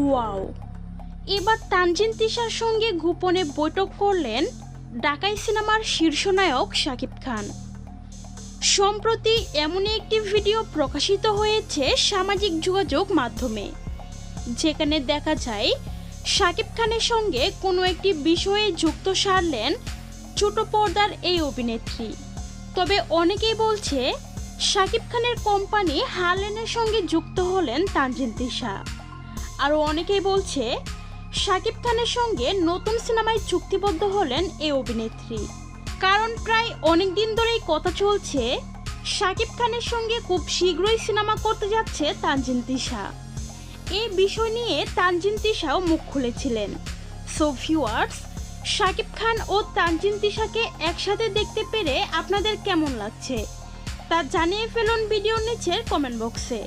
Wow. এবার তানজিন তিশার সঙ্গে গোপনে বৈঠক করলেন ডাকাই সিনেমার শীর্ষনায়ক শাকিব খান। সম্প্রতি এমনই একটি ভিডিও প্রকাশিত হয়েছে সামাজিক যোগাযোগ মাধ্যমে, যেখানে দেখা যায় শাকিব খানের সঙ্গে কোনো একটি বিষয়ে যুক্ত সারলেন ছোট পর্দার এই অভিনেত্রী। তবে অনেকেই বলছে, শাকিব খানের কোম্পানি হারলেনের সঙ্গে যুক্ত হলেন তানজিন তিশা। আরও অনেকেই বলছে, শাকিব খানের সঙ্গে নতুন সিনেমায় চুক্তিবদ্ধ হলেন এই অভিনেত্রী। কারণ প্রায় অনেক দিন ধরেই কথা চলছে, শাকিব খানের সঙ্গে খুব শীঘ্রই সিনেমা করতে যাচ্ছে তানজিন তিশা। এই বিষয় নিয়ে তানজিন তিশাও মুখ খুলেছিলেন। সো ভিউয়ার্স শাকিব খান ও তানজিন তিশাকে একসাথে দেখতে পেরে আপনাদের কেমন লাগছে? তা জানিয়ে ফেলুন ভিডিওর নিচের কমেন্ট বক্সে